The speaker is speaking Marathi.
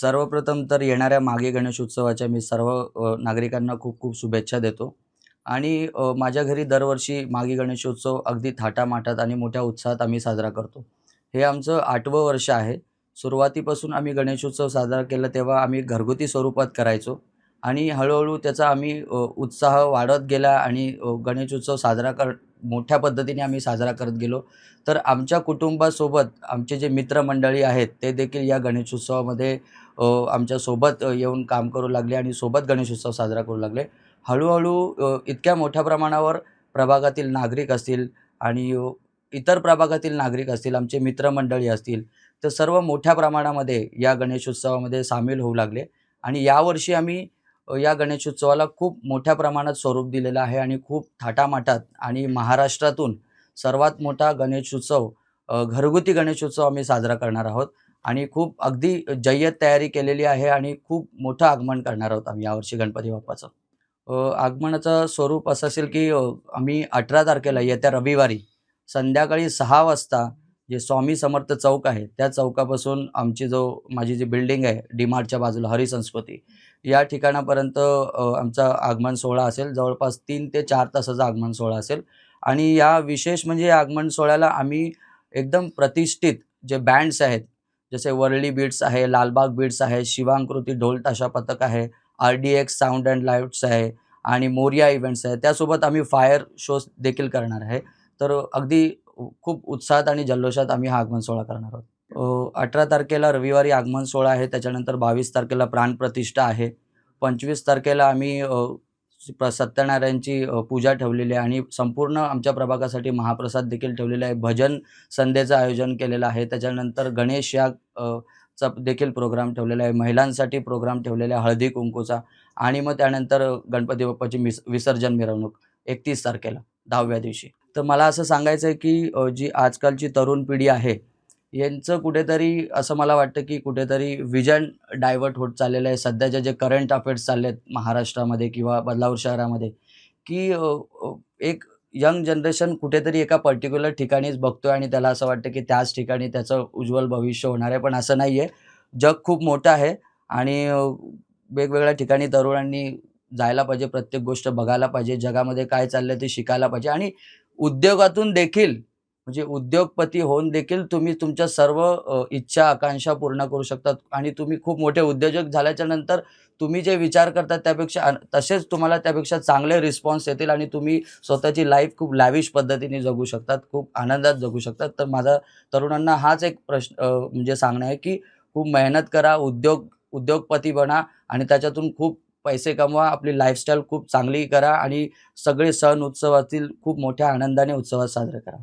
सर्वप्रथम तर येणाऱ्या मागे गणेश उत्सवाच्या मी सर्व नागरिकांना खूप खूप शुभेच्छा देतो. आणि माझ्या घरी दरवर्षी मागे गणेशोत्सव अगदी थाटामाटात आणि मोठ्या उत्साहात आम्ही साजरा करतो. हे आमचं आठवं वर्ष आहे. सुरुवातीपासून आम्ही गणेशोत्सव साजरा केला तेव्हा आम्ही घरगुती स्वरूपात करायचो. आणि हळूहळू त्याचा आम्ही उत्साह वाढत गेला आणि गणेशोत्सव साजरा कर मोठ्या पद्धतीने आम्ही साजरा करत गेलो. तर आमच्या कुटुंबासोबत आमचे जे मित्रमंडळी आहेत ते देखील या गणेशोत्सवामध्ये आमच्यासोबत येऊन काम करू लागले आणि सोबत गणेशोत्सव साजरा करू लागले. हळूहळू इतक्या मोठ्या प्रमाणावर प्रभागातील नागरिक असतील आणि इतर प्रभागातील नागरिक असतील आमचे मित्रमंडळी असतील तर सर्व मोठ्या प्रमाणामध्ये या गणेशोत्सवामध्ये सामील होऊ लागले. आणि यावर्षी आम्ही या गणेशोत्सवाला खूप मोठ्या प्रमाणात स्वरूप दिलेलं आहे आणि खूप थाटामाटात आणि महाराष्ट्रातून सर्वात मोठा गणेशोत्सव घरगुती गणेशोत्सव आम्ही साजरा करणार आहोत. आणि खूप अगदी जय्यत तयारी केलेली आहे आणि खूप मोठं आगमन करणार आहोत आम्ही यावर्षी गणपती बाप्पाचं. आगमनाचं स्वरूप असं असेल की आम्ही अठरा तारखेला येत्या रविवारी संध्याकाळी सहा वाजता जे स्वामी समर्थ चौक आहे त्या चौकापासून आमची जो माझी जी बिल्डिंग आहे डीमार्टच्या बाजूला हरिसंस्कृती या ठिकाणापर्यंत आमचा आगमन सोहळा असेल जवळपास तीन ते चार तासाचा आगमन सोहळा असेल. आणि या विशेष म्हणजे या आगमन सोहळ्याला आम्ही एकदम प्रतिष्ठित जे बँड्स आहेत जसे वरळी बीट्स आहे लालबाग बीट्स आहे शिवांकृती ढोल ताशा पथक आहे R D X sound and lights आहे आणि मोरिया इव्हेंट्स आहे त्यासोबत आम्ही फायर शोज देखील करणार आहे. तर अगदी खूप उत्साहात आणि जल्लोषात आम्ही हा आगमन सोहळा करणार आहोत. अठरा तारखेला रविवारी आगमन सोहळा आहे. त्याच्यानंतर बावीस तारखेला प्राणप्रतिष्ठा आहे. पंचवीस तारखेला आम्ही प्र- सत्यनारायणची पूजा ठेवलेली आहे आणि संपूर्ण आमच्या प्रभागासाठी महाप्रसाद देखील ठेवलेला आहे. भजन संध्येचं आयोजन केलेलं आहे. त्याच्यानंतर गणेश या चा देखील प्रोग्राम ठेवलेला आहे. महिलांसाठी प्रोग्राम ठेवलेला आहे हळदी कुंकूचा आणि मग त्यानंतर गणपती बाप्पाची मिस विसर्जन मिरवणूक एकतीस तारखेला दहाव्या दिवशी. तर मला असं सांगायचं आहे की जी आजकालची तरुण पिढी आहे यांचं कुठेतरी असं मला वाटतं की कुठेतरी विजन डायव्हर्ट होत चाललेलं आहे. सध्याच्या जे करंट अफेअर्स चालले आहेत महाराष्ट्रामध्ये किंवा बदलापूर शहरामध्ये की एक यंग जनरेशन कुठेतरी एका पर्टिक्युलर ठिकाणीच बघतोय आणि त्याला असं वाटतं की त्याच ठिकाणी त्याचं उज्ज्वल भविष्य होणार आहे. पण असं नाही आहे जग खूप मोठं आहे आणि वेगवेगळ्या ठिकाणी तरुणांनी जायला पाहिजे प्रत्येक गोष्ट बघायला पाहिजे जगामध्ये काय चाललं ते शिकायला पाहिजे आणि उद्योगातून देखील म्हणजे उद्योगपती होऊन देखील तुम्ही तुमच्या सर्व इच्छा आकांक्षा पूर्ण करू शकतात आणि तुम्ही खूप मोठे उद्योजक झाल्याच्यानंतर तुम्ही जे विचार करतात त्यापेक्षा तसेच तुम्हाला त्यापेक्षा चांगले रिस्पॉन्स येतील आणि तुम्ही स्वतःची लाईफ खूप लॅविश पद्धतीने जगू शकतात खूप आनंदात जगू शकतात. तर माझा तरुणांना हाच एक प्रश्न म्हणजे सांगणं आहे की खूप मेहनत करा उद्योग उद्योगपती बना आणि त्याच्यातून खूप पैसे कमवा आपली लाईफस्टाईल खूप चांगली करा आणि सगळे सण उत्सवातील खूप मोठ्या आनंदाने उत्सवात साजरे करा.